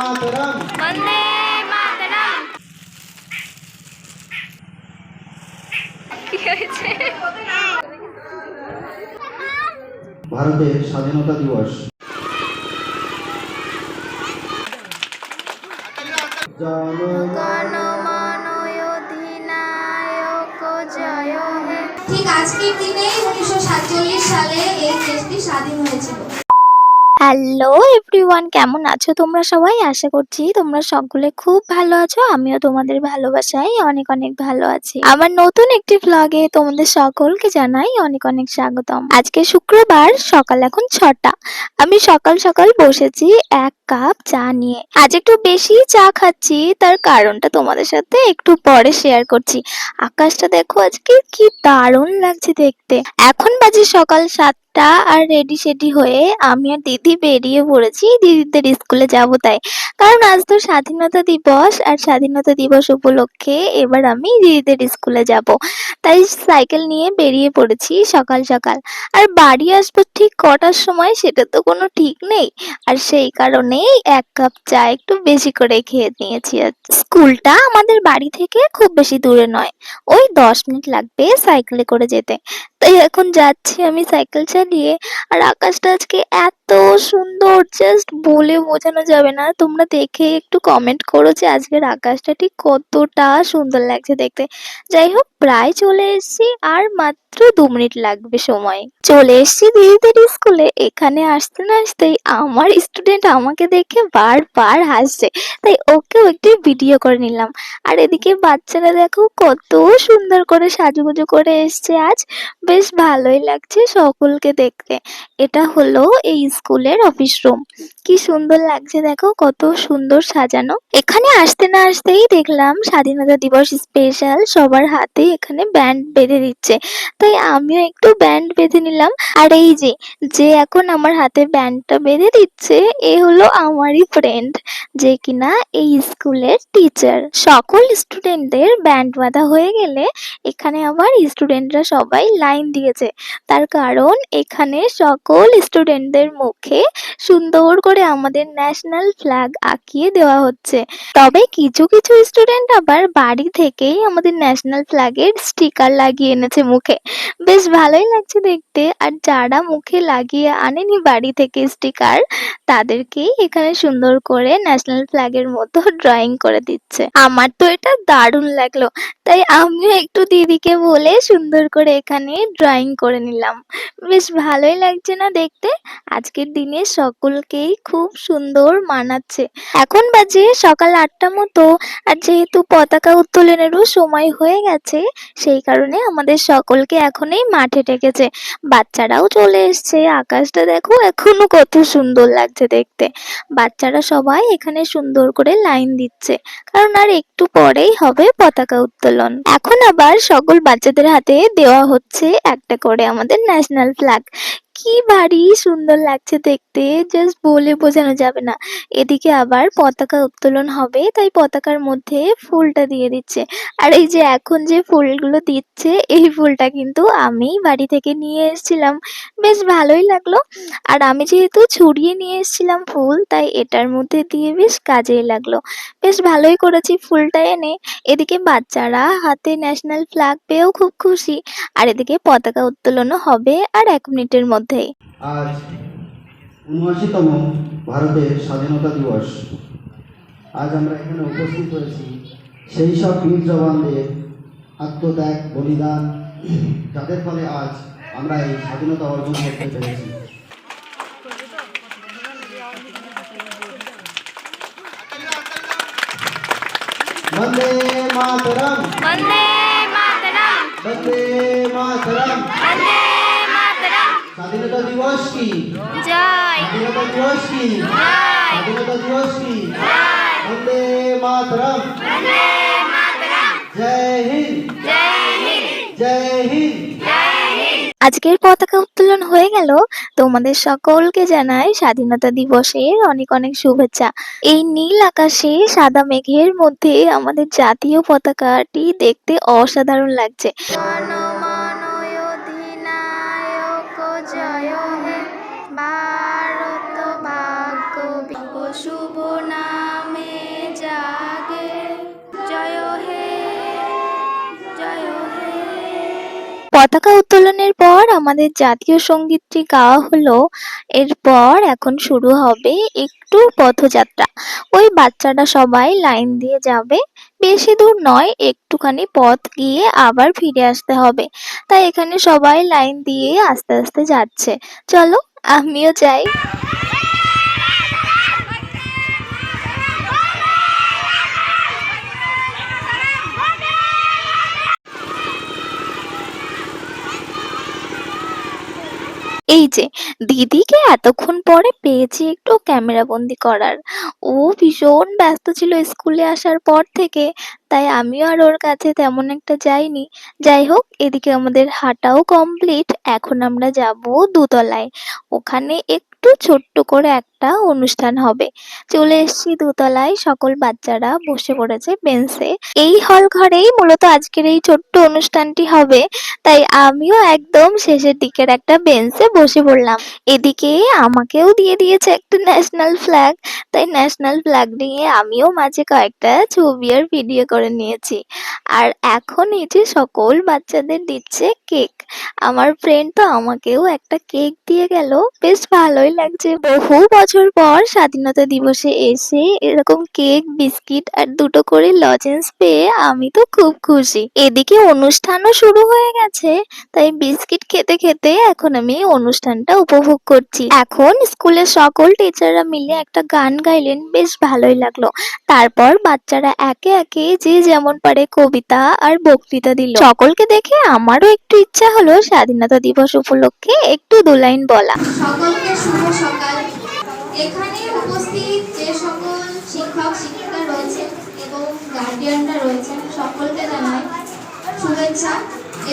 মাতরম। বন্দে মাতরম। কি হয়েছে? ভারতের স্বাধীনতা দিবস। জনগণ গণমন অধিনায়ক জয় হে ঠিক আজকের দিনেই উনিশশো সাতচল্লিশ সালে এই দেশটি স্বাধীন হয়েছিল। হ্যালো এভরিওয়ান কেমন আছো তোমরা সবাই? আশা করছি তোমরা সকলে খুব ভালো আছো। আমিও তোমাদের ভালোবাসায় অনেক অনেক ভালো আছি। আমার নতুন একটি ভ্লগে তোমাদের সকলকে জানাই অনেক অনেক স্বাগতম। আজকে শুক্রবার, সকাল এখন ছটা। আমি সকাল সকাল বসেছি এক কাপ চা নিয়ে। আজ একটু বেশি চা খাচ্ছি, তার কারণটা তোমাদের সাথে একটু পরে শেয়ার করছি। আকাশটা দেখো আজকে কি দারুণ লাগছে দেখতে। এখন বাজে সকাল সাতটা। আর রেডি সেডি হয়ে আমি আর দিদি বেরিয়ে পড়েছি। দিদিদের স্কুলে যাব তাই। কারণ আজ তো স্বাধীনতা দিবস আর স্বাধীনতা দিবস উপলক্ষে এবার আমি দিদিদের স্কুলে যাব। তাই সাইকেল নিয়ে বেরিয়ে পড়েছি সকাল সকাল। আর বাড়ি আসব ঠিক কটার সময় সেটা তো কোনো ঠিক নেই। আর সেই কারণেই এক কাপ চা একটু বেশি করে খেয়ে নিয়েছি। স্কুলটা আমাদের বাড়ি থেকে খুব বেশি দূরে নয়। ওই দশ মিনিট লাগবে সাইকেলে করে যেতে। তাই এখন যাচ্ছি আমি সাইকেল চালিয়ে। আর আকাশটা আজকে এত সুন্দর জাস্ট বলে বোঝানো যাবে না। তোমরা দেখে একটু কমেন্ট করো যে আজকের আকাশটা ঠিক কতটা সুন্দর লাগছে দেখতে। যাই হোক, প্রায় চলে এসেছি, আর মাত্র দু মিনিট লাগবে সময়। চলে এসেছি দিদিদের স্কুলে। এখানে আসতে না আসতেই আমার স্টুডেন্ট আমাকে দেখে বারবার হাসছে। তাই ওকেও একটু ভিডিও করে নিলাম। আর এদিকে বাচ্চারা দেখো, কত সুন্দর করে সাজুগুজু করে এসছে আজ। বেশ ভালোই লাগছে সকলকে দেখতে। এটা হলো এই স্কুলের অফিস রুম। কি সুন্দর লাগছে দেখো, কত সুন্দর সাজানো। এখানে আসতে না আসতেই দেখলাম স্বাধীনতা দিবস স্পেশাল সবার হাতে এখানে ব্যান্ড বেঁধে দিচ্ছে। তাই আমিও একটু ব্যান্ড বেঁধে নিলাম। আর এই যে যে এখন আমার হাতে ব্যান্ডটা বেঁধে দিচ্ছে, এ হলো আমারই ফ্রেন্ড যে কিনা এই স্কুলের টিচার সকল স্টুডেন্টদের ব্যান্ড বাঁধা হয়ে গেলে এখানে আবার স্টুডেন্টরা সবাই লাইন দিয়েছে। তার কারণ এখানে সকল স্টুডেন্টদের মুখে সুন্দর করে আমাদের ন্যাশনাল ফ্ল্যাগ আঁকিয়ে দেওয়া হচ্ছে। তবে কিছু কিছু স্টুডেন্ট আবার বাড়ি থেকেই আমাদের ন্যাশনাল ফ্ল্যাগের স্টিকার লাগিয়ে এনেছে মুখে। বেশ ভালোই লাগছে দেখতে। আর যারা মুখে লাগিয়ে আনেনি বাড়ি থেকে স্টিকার তাদেরকেই এখানে সুন্দর করে ন্যাশনাল ফ্ল্যাগের মতো ড্রয়িং করে দিচ্ছে। আমার তো এটা দারুণ লাগল। তাই আমিও একটু দিদিকে বলে সুন্দর করে এখানে ড্রয়িং করে নিলাম। বেশ ভালোই লাগছে না দেখতে। আজকের দিনে সকলকেই খুব সুন্দর মানাচ্ছে। এখন বাজে সকাল আটটা মতো, আর যেহেতু পতাকা উত্তোলনেরও সময় হয়ে গেছে, সেই কারণে আমাদের সকলকে এখনই মাঠে ডেকেছে। বাচ্চারাও চলে এসছে, আকাশটা দেখো এখনও কত সুন্দর লাগছে দেখতে। বাচ্চারা সবাই এখানে সুন্দর করে লাইন দিচ্ছে, কারণ আর একটু পরেই হবে পতাকা উত্তোলন। এখন আবার সকল বাচ্চাদের হাতে দেওয়া হচ্ছে একটা করে আমাদের ন্যাশনাল ফ্ল্যাগ। কি ভারী সুন্দর লাগছে দেখতে? জাস্ট বলে বোঝানো যাবে না। এদিকে আবার পতাকা উত্তোলন হবে, তাই পতাকার মধ্যে ফুলটা দিয়ে দিচ্ছে। আর এই যে এখন যে ফুলগুলো দিচ্ছে, এই ফুলটা কিন্তু আমি বাড়ি থেকে নিয়ে এসেছিলাম। বেশ ভালোই লাগল। আর আমি যেহেতু ছড়িয়ে নিয়ে এসেছিলাম ফুল, তাই এটার মধ্যে দিয়ে বেশ কাজেই লাগল। বেশ ভালোই করেছি ফুলটা এনে। এদিকে বাচ্চারা হাতে ন্যাশনাল ফ্ল্যাগ পেয়েও খুব খুশি। আর এদিকে পতাকা উত্তোলনও হবে। আর এক মিনিটের মধ্যেই আজ উনআশিতম ভারতের স্বাধীনতা দিবস। আজ আমরা এখানে উপস্থিত হয়েছি সেই সব বীর জওয়ানদের আত্মত্যাগ বলিদান যাদের ফলে আজ আমরা এই স্বাধীনতা অর্জন করতে পেরেছি। বন্দে মাতরম। বন্দে মাতরম। বন্দে মাতরম। বন্দে স্বাধীনতা দিবস কি? জয়। স্বাধীনতা দিবস কি? জয়। স্বাধীনতা দিবস কি? বন্দে মাতরম। বন্দে মাতরম। জয় হিন্দ। জয় হিন্দ। জয় হিন্দ। আজকের পতাকা উত্তোলন হয়ে গেল। তোমাদের সকলকে জানাই স্বাধীনতা দিবসের অনেক অনেক শুভেচ্ছা। এই নীল আকাশে সাদা মেঘের মধ্যে আমাদের জাতীয় পতাকাটি দেখতে অসাধারণ লাগছে। পতাকা উত্তোলনের পর আমাদের জাতীয় সঙ্গীতটি গাওয়া হলো, এরপর এখন শুরু হবে একটু পথযাত্রা। ওই বাচ্চারা সবাই লাইন দিয়ে যাবে, বেশি দূর নয়, একটুখানি পথ গিয়ে আবার ফিরে আসতে হবে। তাই এখানে সবাই লাইন দিয়ে আস্তে আস্তে যাচ্ছে। চলো, আমিও যাই। এই যে, দিদিকে এতক্ষণ পরে পেয়েছি একটু ক্যামেরা বন্দি করার। ও ভীষণ ব্যস্ত ছিল স্কুলে আসার পর থেকে, তাই আমিও আর ওর কাছে তেমন একটা যাইনি। যাই হোক, এদিকে আমাদের হাঁটাও কমপ্লিট এখন আমরা যাব দোতলায়। ওখানে একটু ছোট্ট করে একটা অনুষ্ঠান হবে। চলে এসেছি দোতলায়। সকল বাচ্চারা বসে পড়েছে বেঞ্চে। এই হল ঘরেই মূলত আজকের এই ছোট্ট অনুষ্ঠানটি হবে। তাই আমিও একদম শেষের দিকের একটা বেঞ্চে বসে পড়লাম। এদিকে আমাকেও দিয়ে দিয়েছে একটা ন্যাশনাল ফ্ল্যাগ তাই ন্যাশনাল ফ্ল্যাগ নিয়ে আমিও মাঝে কয়েকটা ছবি আর ভিডিও করে নিয়েছি। আর এখন এই যে সকল বাচ্চাদের দিচ্ছে কেক। আমার ফ্রেন্ড তো আমাকেও একটা কেক দিয়ে গেল। বেশ ভালোই লাগছে। বহু বছর পর স্বাধীনতা দিবসে এসে এরকম কেক, বিস্কিট আর দুটো করে লজেন্স পেয়ে আমি তো খুব খুশি। এদিকে অনুষ্ঠানও শুরু হয়ে গেছে, তাই বিস্কিট খেতে খেতে এখন আমি অনুষ্ঠানটা উপভোগ করছি। এখন স্কুলের সকল টিচাররা মিলে একটা গান গাইলেন, বেশ ভালোই লাগল। তারপর বাচ্চারা একে একে যে যেমন পারে কবিতা আর বক্তৃতা দিল। সকলকে দেখে আমারও একটু ইচ্ছা হলো স্বাধীনতা দিবস উপলক্ষে একটু দু লাইন বলা। সকলকে শুভ সকাল। এখানে উপস্থিত যে সকল শিক্ষক, শিক্ষিকা রয়েছেন এবং গার্ডিয়ানরা রয়েছেন সকলকে জানাই শুভেচ্ছা।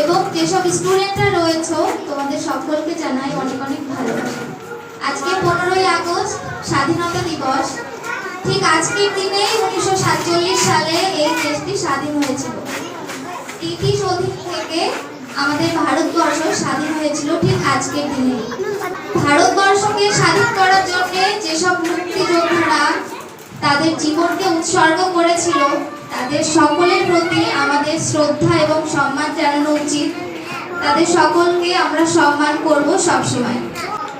এবং যেসব স্টুডেন্টরা রয়েছে, তোমাদের সকলকে জানাই অনেক অনেক ভালোবাসা। আজকে পনেরোই আগস্ট, স্বাধীনতা দিবস। ঠিক আজকের দিনে উনিশশো সাতচল্লিশ সালে এই দেশটি স্বাধীন হয়েছিল। ব্রিটিশ অধীন থেকে আমাদের ভারতবর্ষ স্বাধীন হয়েছিল ঠিক আজকের দিনে। ভারতবর্ষকে স্বাধীন করার জন্য যেসব মুক্তিযোদ্ধারা তাদের জীবনকে উৎসর্গ করেছিল, তাদের সকলের প্রতি আমাদের শ্রদ্ধা এবং সম্মান জানানো উচিত। তাদের সকলকে আমরা সম্মান করব সবসময়।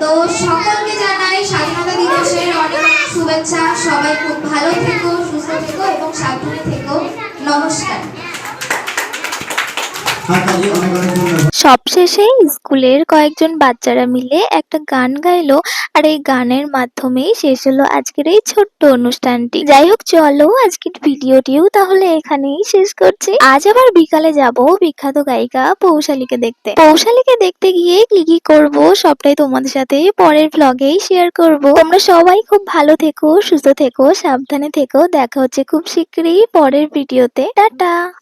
তো সকলকে জানাই স্বাধীনতা দিবসের অনেক শুভেচ্ছা। সবাই খুব ভালো থেকো, সুস্থ থেকো এবং সাবধানে থেকো। নমস্কার। সবশেষে স্কুলের কয়েকজন বাচ্চারা মিলে একটা গান গাইলো, আর এই গানের মাধ্যমেই শেষ হলো আজকের এই ছোট্ট অনুষ্ঠানটি। যাই হোক, চলো আজকের ভিডিওটিও তাহলে এখানেই শেষ করছি। আজ আবার বিকালে যাব বিখ্যাত গায়িকা পৌশালীকে দেখতে। পৌশালীকে দেখতে গিয়ে কি কি করব সবটাই তোমাদের সাথে পরের ব্লগেই শেয়ার করব। তোমরা সবাই খুব ভালো থেকো, সুস্থ থেকো, সাবধানে থেকো। দেখা হচ্ছে খুব শীঘ্রই পরের ভিডিওতে। টাটা!